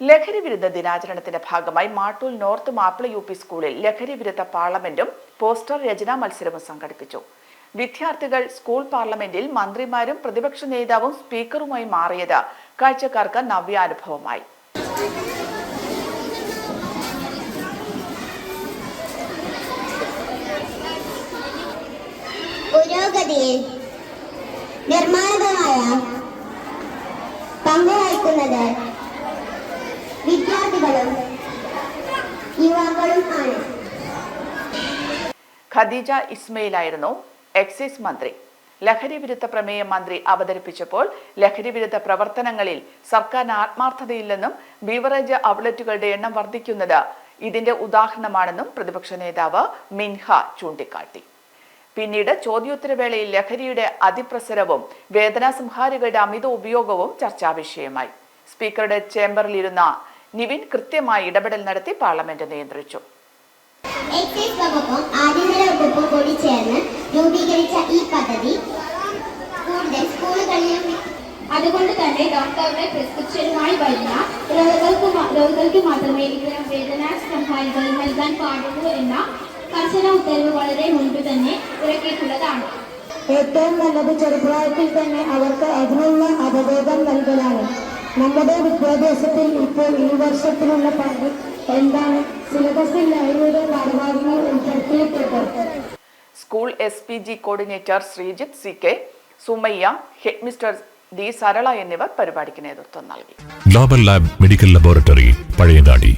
ലഹരി വിരുദ്ധ ദിനാചരണത്തിന്റെ ഭാഗമായി Mattool north Mappila U P സ്കൂളിൽ ലഹരി വിരുദ്ധ പാർലമെന്റും പോസ്റ്റർ രചനാ മത്സരവും സംഘടിപ്പിച്ചു. വിദ്യാർത്ഥികൾ സ്കൂൾ പാർലമെന്റിൽ മന്ത്രിമാരും പ്രതിപക്ഷ നേതാവും സ്പീക്കറുമായി മാറിയത് കാഴ്ചക്കാർക്ക് നവ്യാനുഭവമായി. പുരോഗതിയിൽ നിർമ്മാണകമായ പങ്കുവഹിക്കുന്നത് വിദ്യാർത്ഥികളും യുവാക്കളും ആണ് ഖദീജ ഇസ്മയിലായിരുന്നു എക്സൈസ് മന്ത്രി. ലഹരി വിരുദ്ധ പ്രമേയം മന്ത്രി അവതരിപ്പിച്ചപ്പോൾ ലഹരി വിരുദ്ധ പ്രവർത്തനങ്ങളിൽ സർക്കാരിന് ആത്മാർത്ഥതയില്ലെന്നും ബീവറേജ് ഔട്ട്ലെറ്റുകളുടെ എണ്ണം വർദ്ധിക്കുന്നത് ഇതിന്റെ ഉദാഹരണമാണെന്നും പ്രതിപക്ഷ നേതാവ് മിൻഹ ചൂണ്ടിക്കാട്ടി. പിന്നീട് ചോദ്യോത്തരവേളയിൽ ലഹരിയുടെ അതിപ്രസരവും വേദനാസംഹാരികളുടെ അമിത ഉപയോഗവും ചർച്ചാ വിഷയമായി സ്പീക്കറുടെ ചേംബറിലിരുന്ന നിവിൻ കൃത്യമായി ഇടപെടൽ നടത്തി പാർലമെന്റ് നിയന്ത്രിച്ചു. എക്സൈസ് വകുപ്പും ആഭ്യന്തര വകുപ്പും കൂടി ചേർന്ന് രൂപീകരിച്ച ഈ പദ്ധതി കൂടുതൽ സ്കൂളുകളിലും അതുകൊണ്ട് തന്നെ ഡോക്ടറുടെ പ്രിസ്ക്രിപ്ഷനുമായി വരുന്ന രോഗികൾക്ക് രോഗികൾക്ക് മാത്രമേ ഇത്തരം വേദനാ സംഹാരികൾ നൽകാൻ പാടുള്ളൂ എന്ന കർശന ഉത്തരവ് വളരെ മുൻപ് തന്നെ ഇറക്കിയിട്ടുള്ളതാണ്. ഏറ്റവും നല്ലത് ചെറുപ്രായത്തിൽ തന്നെ അവർക്ക് അതിനുള്ള അവബോധം നമ്മുടെ വിദ്യാഭ്യാസത്തിൽ ഇപ്പോൾ ഈ വർഷത്തിനുള്ള പങ്ക് എന്താണ്? സിലബസിൽ ലൈബ്രറിയുടെ പാഠഭാഗങ്ങൾ ഉൾപ്പെടുത്തിയിട്ടുണ്ട്. School S P G coordinator Sreejith C K Sumayya head mistress D Sarala എന്നിവർ പരിപാടിക്ക് നേതൃത്വം നൽകി. Global lab medical laboratory Pazhayangadi.